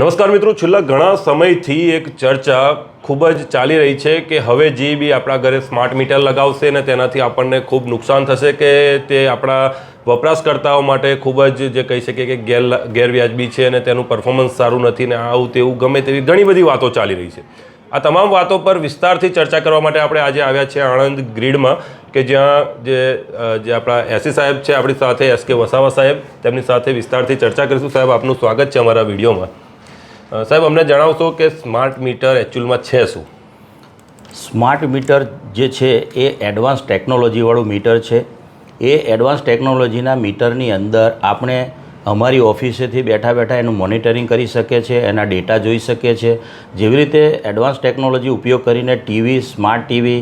નમસ્કાર મિત્રો, છેલ્લા ઘણા સમયથી એક ચર્ચા ખૂબ જ ચાલી રહી છે કે હવે જે બી આપણા ઘરે સ્માર્ટ મીટર લગાવશે ને તેનાથી આપણને ખૂબ નુકસાન થશે કે તે આપણા વપરાશકર્તાઓ માટે ખૂબ જ જે કહી શકીએ કે ગેર ગેરવ્યાજબી છે અને તેનું પરફોર્મન્સ સારું નથી ને આવું તેવું ગમે તેવી ઘણી બધી વાતો ચાલી રહી છે. આ તમામ વાતો પર વિસ્તારથી ચર્ચા કરવા માટે આપણે આજે આવ્યા છીએ આણંદ ગ્રીડમાં કે જ્યાં જે જે આપણા એસી સાહેબ છે, આપણી સાથે એસ કે વસાવા સાહેબ, તેમની સાથે વિસ્તારથી ચર્ચા કરીશું. સાહેબ, આપનું સ્વાગત છે અમારા વિડીયોમાં. સાહેબ, અમને જણાવશો કે સ્માર્ટ મીટર એકચ્યુઅલમાં છે શું? સ્માર્ટ મીટર જે છે એ એડવાન્સ ટેકનોલોજીવાળું મીટર છે. એ એડવાન્સ ટેકનોલોજીના મીટરની અંદર આપણે અમારી ઓફિસેથી બેઠા બેઠા એનું મોનિટરિંગ કરી શકીએ છીએ, એના ડેટા જોઈ શકીએ છીએ. જેવી રીતે એડવાન્સ ટેકનોલોજી ઉપયોગ કરીને ટીવી, સ્માર્ટ ટીવી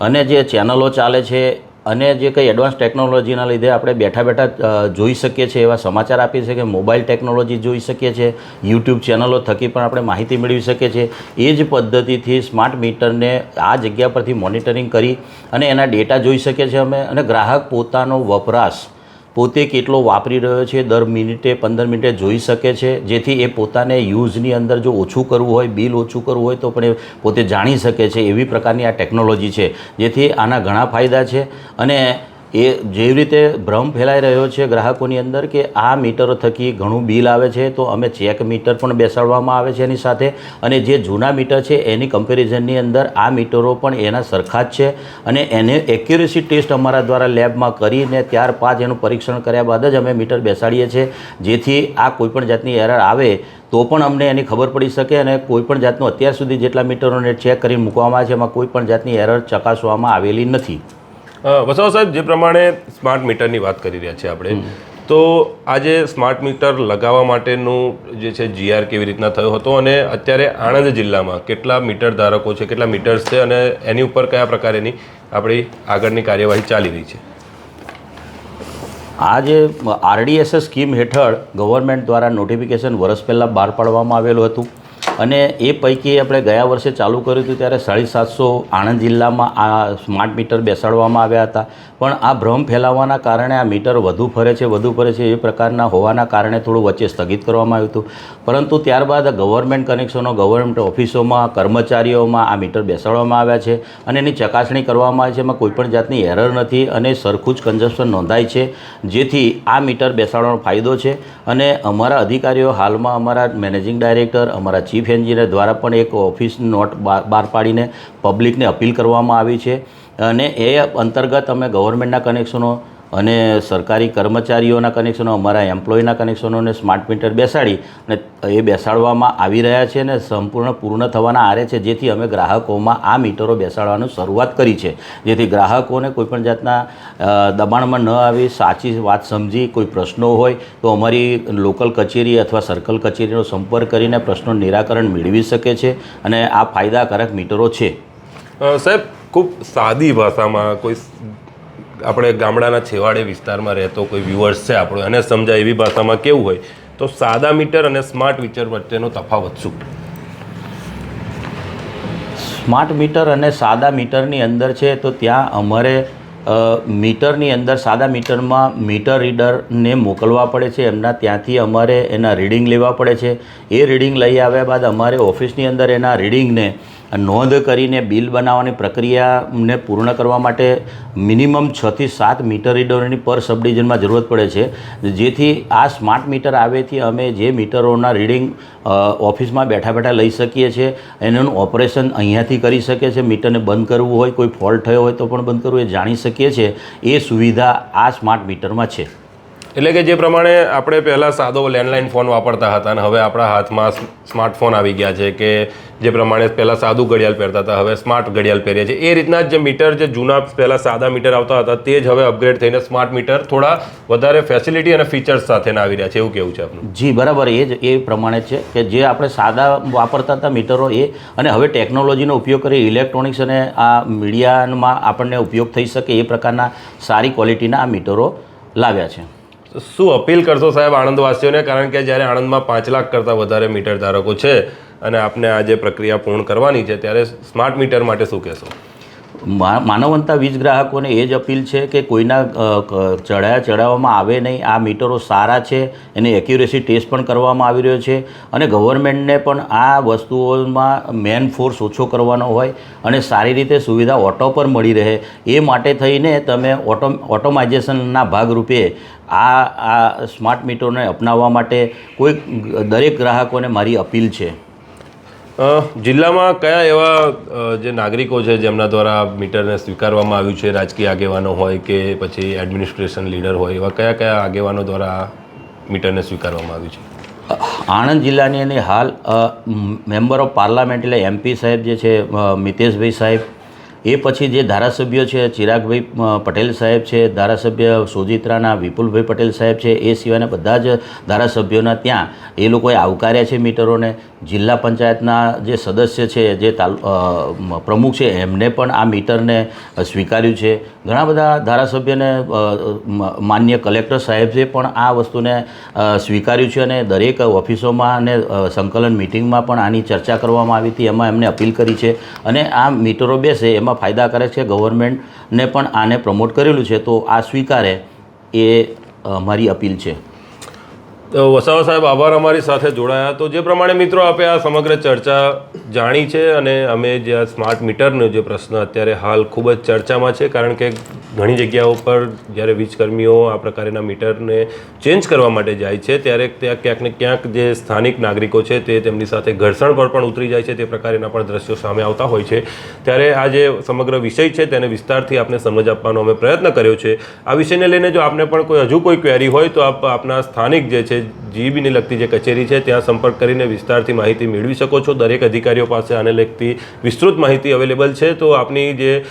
અને જે ચેનલો ચાલે છે અને જે કંઈ એડવાન્સ ટેકનોલોજીના લીધે આપણે બેઠા બેઠા જોઈ શકીએ છીએ, એવા સમાચાર આપીએ છીએ કે મોબાઈલ ટેકનોલોજી જોઈ શકીએ છીએ યુટ્યુબ ચેનલો થકી પણ આપણે માહિતી મેળવી શકીએ છીએ. એ જ પદ્ધતિથી સ્માર્ટ મીટરને આ જગ્યા પરથી મોનિટરિંગ કરી અને એના ડેટા જોઈ શકીએ છીએ અમે અને ગ્રાહક પોતાનો વપરાશ પોતે કેટલો વાપરી રહ્યો છે, દર મિનિટે, પંદર મિનિટે જોઈ શકે છે. જેથી એ પોતાને યુઝની અંદર જો ઓછું કરવું હોય, બિલ ઓછું કરવું હોય, તો પણ એ પોતે જાણી શકે છે. એવી પ્રકારની આ ટેકનોલોજી છે. જેથી આના ઘણા ફાયદા છે. અને એ જેવી રીતે ભ્રમ ફેલાઈ રહ્યો છે ગ્રાહકોની અંદર કે આ મીટરો થકી ઘણું બિલ આવે છે, તો અમે ચેક મીટર પણ બેસાડવામાં આવે છે એની સાથે. અને જે જૂના મીટર છે, એની કમ્પેરિઝનની અંદર આ મીટરો પણ એના સરખા જ છે. અને એને એક્યુરેસી ટેસ્ટ અમારા દ્વારા લેબમાં કરીને ત્યારબાદ એનું પરીક્ષણ કર્યા બાદ જ અમે મીટર બેસાડીએ છીએ. જેથી આ કોઈપણ જાતની એરર આવે, તો પણ અમને એની ખબર પડી શકે અને કોઈપણ જાતનું અત્યાર સુધી જેટલા મીટરોને ચેક કરી મૂકવામાં આવે છે, એમાં કોઈપણ જાતની એરર ચકાસવામાં આવેલી નથી. વસાવા સાહેબ, જે પ્રમાણે સ્માર્ટ મીટરની વાત કરી રહ્યા છીએ આપણે, તો આજે સ્માર્ટ મીટર લગાવવા માટેનું જે છે જીઆર કેવી રીતના થયો હતો અને અત્યારે આણંદ જિલ્લામાં કેટલા મીટર ધારકો છે, કેટલા મીટર્સ છે અને એની ઉપર કયા પ્રકારેની આપણી આગળની કાર્યવાહી ચાલી રહી છે? આ જે આરડીએસએસ સ્કીમ હેઠળ ગવર્મેન્ટ દ્વારા નોટિફિકેશન વર્ષ પહેલાં બહાર પાડવામાં આવેલું હતું. અને એ પૈકી આપણે ગયા વર્ષે ચાલુ કર્યું હતું ત્યારે સાડી સાતસો આણંદ જિલ્લામાં આ સ્માર્ટ મીટર બેસાડવામાં આવ્યા હતા. પણ આ ભ્રમ ફેલાવવાના કારણે આ મીટર વધુ ફરે છે, વધુ ફરે છે એ પ્રકારના હોવાના કારણે થોડું વચ્ચે સ્થગિત કરવામાં આવ્યું હતું. પરંતુ ત્યારબાદ ગવર્મેન્ટ કનેક્શનો, ગવર્મેન્ટ ઓફિસોમાં, કર્મચારીઓમાં આ મીટર બેસાડવામાં આવ્યા છે અને એની ચકાસણી કરવામાં આવે છે. એમાં કોઈપણ જાતની એરર નથી અને સરખું જ કન્ઝપ્શન નોંધાય છે, જેથી આ મીટર બેસાડવાનો ફાયદો છે. અને અમારા અધિકારીઓ હાલમાં અમારા મેનેજિંગ ડાયરેક્ટર, અમારા ચીફ એન્જિનિયર દ્વારા પણ એક ઓફિસ નોટ બહાર પાડીને પબ્લિકને અપીલ કરવામાં આવી છે. અને એ અંતર્ગત અમે ગવર્મેન્ટના કનેક્શનો અને સરકારી કર્મચારીઓના કનેક્શનો અમારા એમ્પ્લોયના કનેક્શનોને સ્માર્ટ મીટર બેસાડી અને એ બેસાડવામાં આવી રહ્યા છે અને સંપૂર્ણ પૂર્ણ થવાના આરે છે. જેથી અમે ગ્રાહકોમાં આ મીટરો બેસાડવાનું શરૂઆત કરી છે. જેથી ગ્રાહકોને કોઈપણ જાતના દબાણમાં ન આવી, સાચી વાત સમજી, કોઈ પ્રશ્નો હોય, તો અમારી લોકલ કચેરી અથવા સર્કલ કચેરીનો સંપર્ક કરીને પ્રશ્નોનું નિરાકરણ મેળવી શકે છે અને આ ફાયદાકારક મીટરો છે. સાહેબ, ખૂબ સાદી ભાષામાં કોઈ આપણે ગામડાના છેવાડે વિસ્તારમાં રહેતો કોઈ વ્યુઅર્સ છે આપણો, એને સમજાય એવી ભાષામાં કેવું હોય, તો સાદા મીટર અને સ્માર્ટ મીટર વચ્ચેનો તફાવત શું? સ્માર્ટ મીટર અને સાદા મીટરની અંદર છે, તો ત્યાં અમારે મીટરની અંદર સાદા મીટરમાં મીટર રીડરને મોકલવા પડે છે, એમના ત્યાંથી અમારે એના રીડિંગ લેવા પડે છે. એ રીડિંગ લઈ આવ્યા બાદ અમારે ઓફિસની અંદર એના રીડિંગને નોંધ કરીને બિલ બનાવવાની પ્રક્રિયાને પૂર્ણ કરવા માટે મિનિમમ છથી સાત મીટર રીડરોની પર સબ ડિવિઝનમાં જરૂરત પડે છે. જેથી આ સ્માર્ટ મીટર આવેથી અમે જે મીટરોના રીડિંગ ઓફિસમાં બેઠા બેઠા લઈ શકીએ છીએ. એનું ઓપરેશન અહીંયાથી કરી શકીએ છીએ. મીટરને બંધ કરવું હોય, કોઈ ફોલ્ટ થયો હોય તો પણ બંધ કરવું એ જાણી શકીએ છીએ. એ સુવિધા આ સ્માર્ટ મીટરમાં છે. એટલે કે જે પ્રમાણે આપણે પહેલાં સાદો લેન્ડલાઇન ફોન વાપરતા હતા અને હવે આપણા હાથમાં સ્મ- સ્માર્ટફોન આવી ગયા છે કે જે પ્રમાણે પહેલાં સાદું ઘડિયાળ પહેરતા હતા, હવે સ્માર્ટ ઘડિયાળ પહેરીએ છીએ. એ રીતના જે મીટર જે જૂના પહેલાં સાદા મીટર આવતા હતા, તે જ હવે અપગ્રેડ થઈને સ્માર્ટ મીટર થોડા વધારે ફેસિલિટી અને ફીચર્સ સાથેના આવી રહ્યા છે. એવું કેવું છે આપનું? જી, બરાબર. એ જ, એ પ્રમાણે છે કે જે આપણે સાદા વાપરતા હતા મીટરો એ, અને હવે ટેકનોલોજીનો ઉપયોગ કરી ઇલેક્ટ્રોનિક્સ અને આ મીડિયામાં આપણને ઉપયોગ થઈ શકે એ પ્રકારના સારી ક્વોલિટીના આ મીટરો લાવ્યા છે. શું અપીલ કરશો સાહેબ આણંદવાસીઓને? કારણ કે જ્યારે આણંદમાં પાંચ લાખ કરતાં વધારે મીટર ધારકો છે અને આપને આ જે પ્રક્રિયા પૂર્ણ કરવાની છે, ત્યારે સ્માર્ટ મીટર માટે શું કહેશો? માનવંતા વીજ ગ્રાહકોને એ જ અપીલ છે કે કોઈના ચઢાયા ચડાવવામાં આવે નહીં. આ મીટરો સારા છે, એની એક્યુરેસી ટેસ્ટ પણ કરવામાં આવી રહ્યો છે અને ગવર્મેન્ટને પણ આ વસ્તુઓમાં મેન ફોર્સ ઓછો કરવાનો હોય અને સારી રીતે સુવિધા ઓટો પર મળી રહે. એ માટે થઈને તમે ઓટો, ઓટોમાઇઝેશનના ભાગરૂપે આ આ સ્માર્ટ મીટરને અપનાવવા માટે કોઈ દરેક ગ્રાહકોને મારી અપીલ છે. જિલ્લામાં કયા એવા જે નાગરિકો છે જેમના દ્વારા મીટરને સ્વીકારવામાં આવ્યું છે રાજકીય આગેવાનો હોય કે પછી એડમિનિસ્ટ્રેશન લીડર હોય એવા કયા કયા આગેવાનો દ્વારા મીટરને સ્વીકારવામાં આવ્યું છે? આણંદ જિલ્લાની અને હાલ મેમ્બર ઓફ પાર્લામેન્ટ એટલે એમપી સાહેબ જે છે મિતેશભાઈ સાહેબ એ પછી જે ધારાસભ્યો છે, ચિરાગભાઈ પટેલ સાહેબ છે, ધારાસભ્ય સોજિત્રાના, વિપુલભાઈ પટેલ સાહેબ છે, એ સિવાયના બધા જ ધારાસભ્યોના ત્યાં એ લોકોએ આવકાર્યા છે મીટરોને. જિલ્લા પંચાયતના જે સદસ્ય છે, જે પ્રમુખ છે, એમને પણ આ મીટરને સ્વીકાર્યું છે. ઘણા બધા ધારાસભ્યને માન્ય કલેક્ટર સાહેબે પણ આ વસ્તુને સ્વીકાર્યું છે અને દરેક ઓફિસોમાં અને સંકલન મિટિંગમાં પણ આની ચર્ચા કરવામાં આવી હતી. એમાં એમને અપીલ કરી છે અને આ મીટરો બેસે એમાં ફાયદાકારક છે. ગવર્મેન્ટને પણ આને પ્રમોટ કરેલું છે. તો આ સ્વીકારે એ મારી અપીલ છે. તો વસાવા સાહેબ, આભાર અમારી સાથે જોડાયા. તો જે પ્રમાણે મિત્રો આપે આ સમગ્ર ચર્ચા જાણી છે અને અમે જે આ સ્માર્ટ મીટરનો જે પ્રશ્ન અત્યારે હાલ ખૂબ જ ચર્ચામાં છે, કારણ કે ઘણી જગ્યાઓ પર જ્યારે વીજકર્મીઓ આ પ્રકારના મીટરને ચેન્જ કરવા માટે જાય છે, ત્યારે ત્યાં ક્યાંક ને ક્યાંક જે સ્થાનિક નાગરિકો છે તે તેમની સાથે ઘર્ષણ પર પણ ઉતરી જાય છે, તે પ્રકારના પણ દ્રશ્યો સામે આવતા હોય છે. ત્યારે આ જે સમગ્ર વિષય છે તેને વિસ્તારથી આપને સમજ આપવાનો અમે પ્રયત્ન કર્યો છે. આ વિષયને લઈને જો આપને પણ કોઈ હજુ કોઈ ક્વેરી હોય, તો આપ આપના સ્થાનિક જે છે જીબીની લગતી જે કચેરી છે, ત્યાં સંપર્ક કરીને વિસ્તારથી માહિતી મેળવી શકો છો. દરેક અધિકારીઓ પાસે આને લગતી વિસ્તૃત માહિતી અવેલેબલ છે. તો આપની જે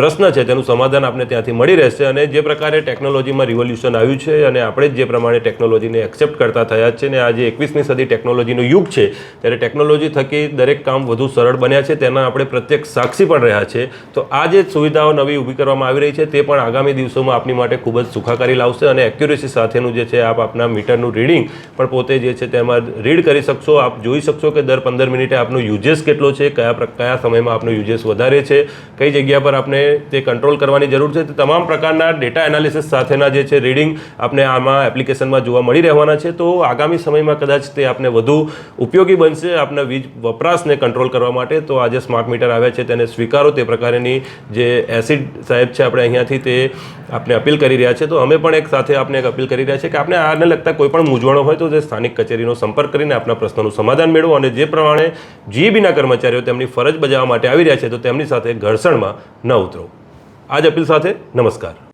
પ્રશ્ન છે, તેનું સમાધાન આપણે ત્યાંથી મળી રહેશે અને જે પ્રકારે ટેકનોલોજીમાં રિવોલ્યુશન આવ્યું છે અને આપણે જે પ્રમાણે ટેકનોલોજીને એક્સેપ્ટ કરતા થયા છે ને આજે એકવીસમી સદી ટેકનોલોજીનો યુગ છે, ત્યારે ટેકનોલોજી થકી દરેક કામ વધુ સરળ બન્યા છે, તેના આપણે પ્રત્યક્ષ સાક્ષી પણ રહ્યા છે. તો આ જે સુવિધાઓ નવી ઊભી કરવામાં આવી રહી છે, તે પણ આગામી દિવસોમાં આપની માટે ખૂબ જ સુખાકારી લાવશે અને એક્યુરેસી સાથેનું જે છે, આપ આપના મીટરનું રીડિંગ પણ પોતે જે છે, તેમાં રીડ કરી શકશો. આપ જોઈ શકશો કે દર પંદર મિનિટે આપનો યુઝેસ કેટલો છે, કયા કયા સમયમાં આપનો યુઝેસ વધારે છે, કઈ જગ્યા પર આપણે તે કંટ્રોલ કરવાની જરૂર છે. તમામ પ્રકારના ડેટા એનાલિસિસ સાથેના જે છે રીડિંગ આપણે આમાં એપ્લિકેશનમાં જોવા મળી રહેવાના છે. તો આગામી સમયમાં કદાચ તે આપને વધુ ઉપયોગી બનશે આપના વીજ વપરાશને કંટ્રોલ કરવા માટે. તો આજે સ્માર્ટ મીટર આવ્યા છે તેને સ્વીકારો. તે પ્રકારની જે એસિડ સાહેબ છે, આપણે અહીંયાથી તે આપને અપીલ કરી રહ્યા છે, તો અમે પણ એક સાથે આપને એક અપીલ કરી રહ્યા છે કે આપણે આને લગતા કોઈ પણ મૂંઝવણો હોય તો તે સ્થાનિક કચેરીનો સંપર્ક કરીને આપના પ્રશ્નોનું સમાધાન મેળવો અને જે પ્રમાણે જીબીના કર્મચારીઓ તેમની ફરજ બજાવવા માટે આવી રહ્યા છે, તો તેમની સાથે ઘર્ષણમાં ન ઉતરો. આ જ અપીલ સાથે નમસ્કાર.